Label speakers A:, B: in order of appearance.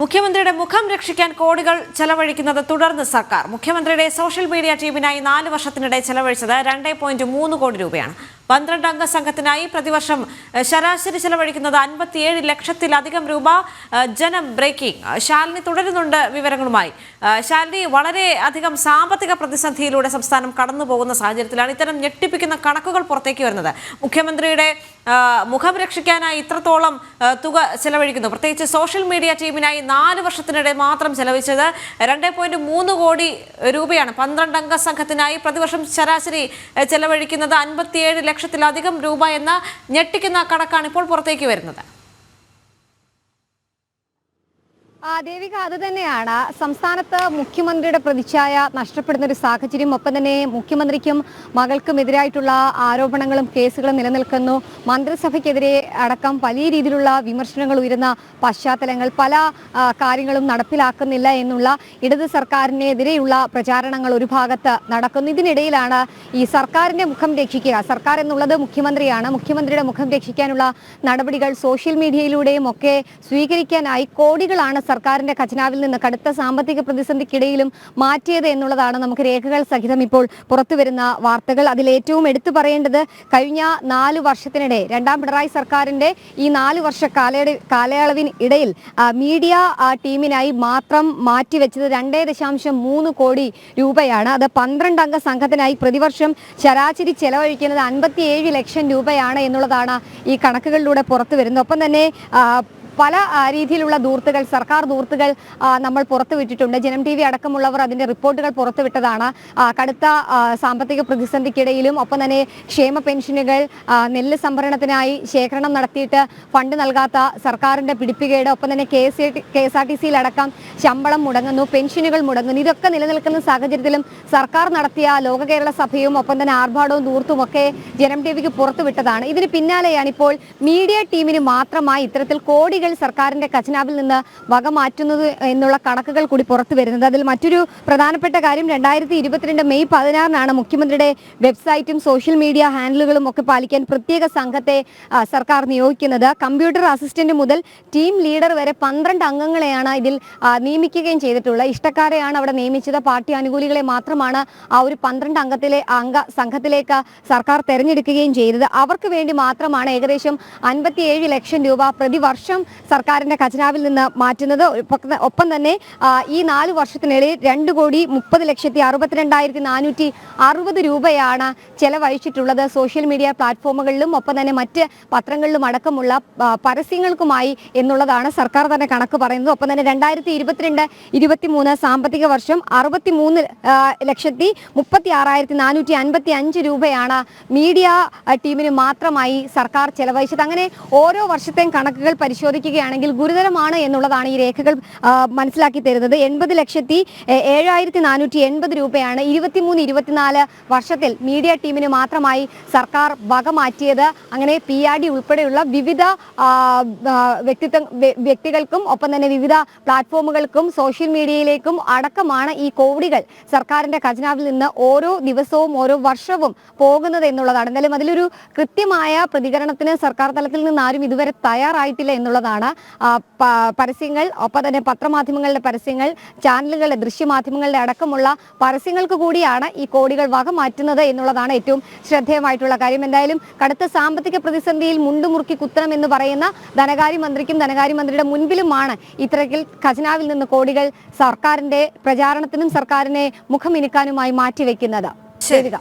A: മുഖ്യമന്ത്രിയുടെ മുഖം രക്ഷിക്കാൻ കോടികൾ ചെലവഴിക്കുന്നത് തുടർന്ന് സർക്കാർ. മുഖ്യമന്ത്രിയുടെ സോഷ്യൽ മീഡിയ ടീമിനായി നാല് വർഷത്തിനിടെ ചെലവഴിച്ചത് രണ്ട് പോയിന്റ് മൂന്ന് കോടി രൂപയാണ്. പന്ത്രണ്ട് അംഗ സംഘത്തിനായി പ്രതിവർഷം ശരാശരി ചെലവഴിക്കുന്നത് അൻപത്തിയേഴ് ലക്ഷത്തിലധികം രൂപ ജനം ബ്രേക്കിംഗ്. ശാലിനി തുടരുന്നുണ്ട് വിവരങ്ങളുമായി. ശാലിനി വളരെ അധികം സാമ്പത്തിക പ്രതിസന്ധിയിലൂടെ സംസ്ഥാനം കടന്നു പോകുന്ന സാഹചര്യത്തിലാണ് ഇത്തരം ഞെട്ടിപ്പിക്കുന്ന കണക്കുകൾ പുറത്തേക്ക് വരുന്നത്. മുഖ്യമന്ത്രിയുടെ മുഖം രക്ഷിക്കാനായി ഇത്രത്തോളം തുക ചെലവഴിക്കുന്നു. പ്രത്യേകിച്ച് സോഷ്യൽ മീഡിയ ടീമിനായി നാല് വർഷത്തിനിടെ മാത്രം ചെലവഴിച്ചത് രണ്ട് പോയിന്റ് മൂന്ന് കോടി രൂപയാണ്. പന്ത്രണ്ട് അംഗ സംഘത്തിനായി പ്രതിവർഷം ശരാശരി ചെലവഴിക്കുന്നത് അൻപത്തിയേഴ് ലക്ഷത്തിലധികം രൂപ എന്ന ഞെട്ടിക്കുന്ന കണക്കാണ് ഇപ്പോൾ പുറത്തേക്ക് വരുന്നത്.
B: ദേവിക അത് തന്നെയാണ്. സംസ്ഥാനത്ത് മുഖ്യമന്ത്രിയുടെ പ്രതിച്ഛായ നഷ്ടപ്പെടുന്ന ഒരു സാഹചര്യം. ഒപ്പം തന്നെ മുഖ്യമന്ത്രിക്കും മകൾക്കും എതിരായിട്ടുള്ള ആരോപണങ്ങളും കേസുകളും നിലനിൽക്കുന്നു. മന്ത്രിസഭയ്ക്കെതിരെ അടക്കം വലിയ രീതിയിലുള്ള വിമർശനങ്ങൾ ഉയരുന്ന പശ്ചാത്തലങ്ങൾ പല കാര്യങ്ങളും നടപ്പിലാക്കുന്നില്ല എന്നുള്ള ഇടത് സർക്കാരിനെതിരെയുള്ള പ്രചാരണങ്ങൾ ഒരു ഭാഗത്ത് നടക്കുന്നു. ഇതിനിടയിലാണ് ഈ സർക്കാരിന്റെ മുഖം രക്ഷിക്കുക. സർക്കാർ എന്നുള്ളത് മുഖ്യമന്ത്രിയാണ്. മുഖ്യമന്ത്രിയുടെ മുഖം രക്ഷിക്കാനുള്ള നടപടികൾ സോഷ്യൽ മീഡിയയിലൂടെയും ഒക്കെ സ്വീകരിക്കാനായി കോടികളാണ് സർക്കാരിന്റെ ഖജനാവിൽ നിന്ന് കടുത്ത സാമ്പത്തിക പ്രതിസന്ധിക്കിടയിലും മാറ്റിയത് എന്നുള്ളതാണ് നമുക്ക് രേഖകൾ സഹിതം ഇപ്പോൾ പുറത്തുവരുന്ന വാർത്തകൾ. അതിൽ ഏറ്റവും എടുത്തു പറയേണ്ടത് കഴിഞ്ഞ നാല് വർഷത്തിനിടെ രണ്ടാം പിണറായി സർക്കാരിന്റെ ഈ നാല് വർഷ കാലയള കാലയളവിന് ഇടയിൽ മീഡിയ ടീമിനായി മാത്രം മാറ്റിവെച്ചത് രണ്ടേ ദശാംശം മൂന്ന് കോടി രൂപയാണ്. അത് പന്ത്രണ്ട് അംഗ സംഘത്തിനായി പ്രതിവർഷം ശരാശരി ചെലവഴിക്കുന്നത് അൻപത്തിയേഴ് ലക്ഷം രൂപയാണ് എന്നുള്ളതാണ് ഈ കണക്കുകളിലൂടെ പുറത്തു വരുന്നത് ഒപ്പം തന്നെ പല രീതിയിലുള്ള ദൂർത്തുകൾ സർക്കാർ ദൂർത്തുകൾ നമ്മൾ പുറത്തുവിട്ടിട്ടുണ്ട്. ജനം ടി വി അടക്കമുള്ളവർ അതിന്റെ റിപ്പോർട്ടുകൾ പുറത്തുവിട്ടതാണ്. കടുത്ത സാമ്പത്തിക പ്രതിസന്ധിക്കിടയിലും ഒപ്പം തന്നെ ക്ഷേമ പെൻഷനുകൾ നെല്ല് സംഭരണത്തിനായി ശേഖരണം നടത്തിയിട്ട് ഫണ്ട് നൽകാത്ത സർക്കാരിന്റെ പിടിപ്പുകേട് ഒപ്പം തന്നെ K S K S R T സിയിലടക്കം ശമ്പളം മുടങ്ങുന്നു പെൻഷനുകൾ മുടങ്ങുന്നു. ഇതൊക്കെ നിലനിൽക്കുന്ന സാഹചര്യത്തിലും സർക്കാർ നടത്തിയ ലോക കേരള സഭയും ഒപ്പം തന്നെ ആർഭാടവും ദൂർത്തും ഒക്കെ ജനം ടി വിക്ക് പുറത്തുവിട്ടതാണ്. ഇതിന് പിന്നാലെയാണ് ഇപ്പോൾ മീഡിയ ടീമിന് മാത്രമായി ഇത്തരത്തിൽ കോടികൾ സർക്കാരിന്റെ ഖജനാവിൽ നിന്ന് വക മാറ്റുന്നത് എന്നുള്ള കണക്കുകൾ കൂടി പുറത്തു വരുന്നത്. അതിൽ മറ്റൊരു പ്രധാനപ്പെട്ട കാര്യം രണ്ടായിരത്തി ഇരുപത്തിരണ്ട് മെയ് പതിനാറിനാണ് മുഖ്യമന്ത്രിയുടെ വെബ്സൈറ്റും സോഷ്യൽ മീഡിയ ഹാൻഡിലുകളും ഒക്കെ പാലിക്കാൻ പ്രത്യേക സംഘത്തെ സർക്കാർ നിയോഗിക്കുന്നത്. കമ്പ്യൂട്ടർ അസിസ്റ്റന്റ് മുതൽ ടീം ലീഡർ വരെ പന്ത്രണ്ട് അംഗങ്ങളെയാണ് ഇതിൽ നിയമിക്കുകയും ചെയ്തിട്ടുള്ളത്. ഇഷ്ടക്കാരെയാണ് അവിടെ നിയമിച്ചത്. പാർട്ടി അനുകൂലികളെ മാത്രമാണ് ആ ഒരു പന്ത്രണ്ട് അംഗത്തിലെ അംഗ സംഘത്തിലേക്ക് സർക്കാർ തെരഞ്ഞെടുക്കുകയും ചെയ്തത്. അവർക്ക് വേണ്ടി മാത്രമാണ് ഏകദേശം അൻപത്തിയേഴ് ലക്ഷം രൂപ പ്രതിവർഷം സർക്കാരിന്റെ ഖജനാവിൽ നിന്ന് മാറ്റുന്നത്. ഒപ്പം- തന്നെ ഈ നാല് വർഷത്തിനിടയിൽ രണ്ട് കോടി മുപ്പത് ലക്ഷത്തി അറുപത്തിരണ്ടായിരത്തി നാനൂറ്റി അറുപത് രൂപയാണ് ചെലവഴിച്ചിട്ടുള്ളത്. സോഷ്യൽ മീഡിയ പ്ലാറ്റ്ഫോമുകളിലും ഒപ്പം തന്നെ മറ്റ് പത്രങ്ങളിലും അടക്കമുള്ള പരസ്യങ്ങൾക്കുമായി എന്നുള്ളതാണ് സർക്കാർ തന്നെ കണക്ക് പറയുന്നത്. ഒപ്പം തന്നെ രണ്ടായിരത്തി ഇരുപത്തിരണ്ട് ഇരുപത്തിമൂന്ന് സാമ്പത്തിക വർഷം അറുപത്തി മൂന്ന് ലക്ഷത്തി മുപ്പത്തി ആറായിരത്തി നാനൂറ്റി അൻപത്തി അഞ്ച് രൂപയാണ് മീഡിയ ടീമിന് മാത്രമായി സർക്കാർ ചെലവഴിച്ചത്. അങ്ങനെ ഓരോ വർഷത്തെയും കണക്കുകൾ പരിശോധിക്കുകയാണെങ്കിൽ ഗുരുതരമാണ് എന്നുള്ളതാണ് ഈ രേഖകൾ മനസ്സിലാക്കി തരുന്നത്. എൺപത് ലക്ഷത്തി ഏഴായിരത്തി നാനൂറ്റി എൺപത് രൂപയാണ് ഇരുപത്തിമൂന്ന് ഇരുപത്തിനാല് വർഷത്തിൽ മീഡിയ ടീമിന് മാത്രമായി സർക്കാർ വക മാറ്റിയത്. അങ്ങനെ പി ആർ ഡി ഉൾപ്പെടെയുള്ള വിവിധ വ്യക്തിത്വ വ്യക്തികൾക്കും ഒപ്പം തന്നെ വിവിധ പ്ലാറ്റ്ഫോമുകൾക്കും സോഷ്യൽ മീഡിയയിലേക്കും അടക്കമാണ് ഈ കോടികൾ സർക്കാരിന്റെ ഖജനാവിൽ നിന്ന് ഓരോ ദിവസവും ഓരോ വർഷവും പോകുന്നത് എന്നുള്ളതാണ്. എന്തായാലും അതിലൊരു കൃത്യമായ പ്രതികരണത്തിന് സർക്കാർ തലത്തിൽ നിന്ന് ആരും ഇതുവരെ തയ്യാറായിട്ടില്ല എന്നുള്ളതാണ്. ആ, പരസ്യങ്ങൾ ഒപ്പം തന്നെ പത്രമാധ്യമങ്ങളുടെ പരസ്യങ്ങൾ ചാനലുകളുടെ ദൃശ്യമാധ്യമങ്ങളുടെ അടക്കമുള്ള പരസ്യങ്ങൾക്ക് കൂടിയാണ് ഈ കോടികൾ വക മാറ്റുന്നത് എന്നുള്ളതാണ് ഏറ്റവും ശ്രദ്ധേയമായിട്ടുള്ള കാര്യം. എന്തായാലും കടുത്ത സാമ്പത്തിക പ്രതിസന്ധിയിൽ മുണ്ടുമുറുക്കി കുത്തണം എന്ന് പറയുന്ന ധനകാര്യമന്ത്രിക്കും ധനകാര്യമന്ത്രിയുടെ മുൻപിലുമാണ് ഇത്തരത്തിൽ ഖജനാവിൽ നിന്ന് കോടികൾ സർക്കാരിന്റെ പ്രചാരണത്തിനും സർക്കാരിനെ മുഖമിനുക്കാനുമായി മാറ്റിവെക്കുന്നത്. ശരിതാ